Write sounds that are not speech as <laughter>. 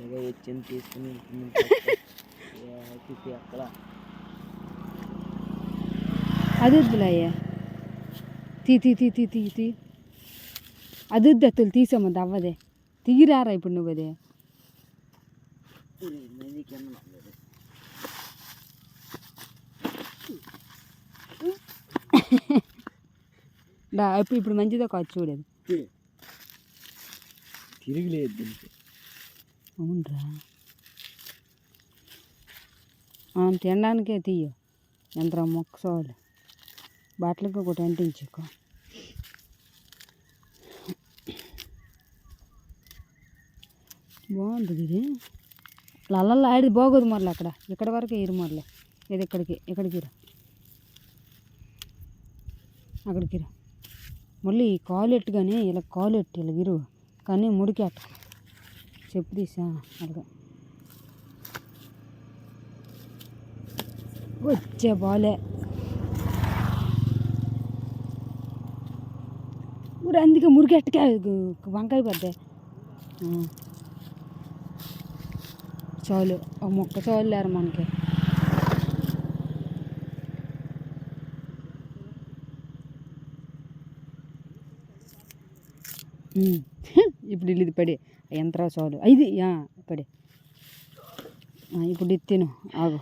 ఏదో వచ్చింది తీసుకుని అక్కడ. అది వద్దులయ్యా తీ తీ తీ తీ తీ తీ. అది వద్దు అత్తులు తీసాము అవ్వదే తీరారా ఇప్పుడు నువ్వు అదే. డా ఇప్పుడు మంచిదో కాదు చూడదు తిరిగిలేదు దీనికి. అవునరా. తినడానికే తీయ. ఎంత మొక్క సోలు ఒకటి అంటించుకో. బాగుంటుంది ఇది. లల్లల్లో ఆడిది బాగోదు మరల అక్కడ. ఇక్కడ వరకు ఇరు మరలే. ఇది ఇక్కడికి ఇక్కడికి రా అక్కడికి రా మళ్ళీ కాలు ఎట్టుగానే ఇలా కాలు ఎట్టు ఇలా ఇరు. కానీ ముడికి అట్ట చెప్పు తీసా అడగ. వచ్చే బాలే. ఊరు అందుకే మురికెట్టకే వంకాయ పడ్డా చాలు ఒక మొక్క చాలు లేరు మనకి. <laughs> ఇప్పుడు ఇది పడి. యంత్రాలు చాలు. ఇది పడి. ఇప్పుడు ఇది తిను. ఆగు.